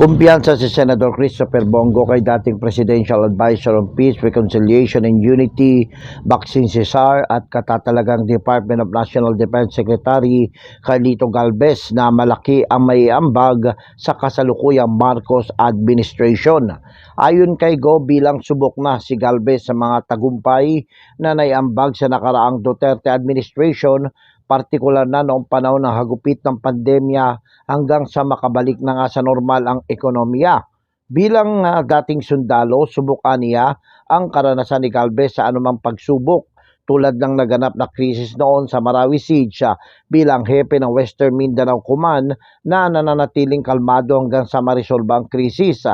Kumpiyansa si Senator Christopher Bongo kay dating Presidential Advisor on Peace, Reconciliation and Unity, Vaccine Cesar at katatalagang Department of National Defense Secretary Carlito Galvez na malaki ang may ambag sa kasalukuyang Marcos administration. Ayon kay Go bilang subok na si Galvez sa mga tagumpay na naiambag sa nakaraang Duterte administration partikular na noong panahon ng hagupit ng pandemya hanggang sa makabalik na nga sa normal ang ekonomiya. Bilang ah, dating sundalo, subukan niya ang karanasan ni Galvez sa anumang pagsubok tulad ng naganap na krisis noon sa Marawi Siege bilang hepe ng Western Mindanao Command na nananatiling kalmado hanggang sa marisolba ang krisis.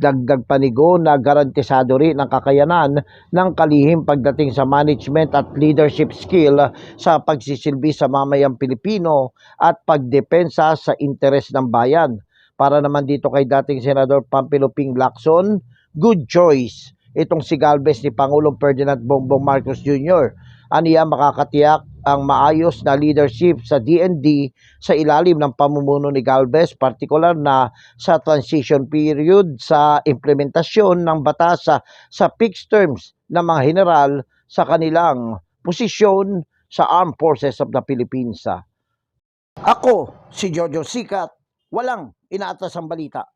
Dagdag panigo na garantisado rin ang kakayanan ng kalihim pagdating sa management at leadership skill sa pagsisilbi sa mamayang Pilipino at pagdepensa sa interes ng bayan. Para naman dito kay dating Senador Pampilo Ping Lacson, good choice itong si Galvez ni Pangulong Ferdinand Bongbong Marcos Jr. Aniya makakatiyak ang maayos na leadership sa DND sa ilalim ng pamumuno ni Galvez, partikular na sa transition period sa implementasyon ng batas sa, sa fixed terms ng mga general sa kanilang posisyon sa Armed Forces of the Philippines. Ako, si Jojo Sikat, walang inaatas ang balita.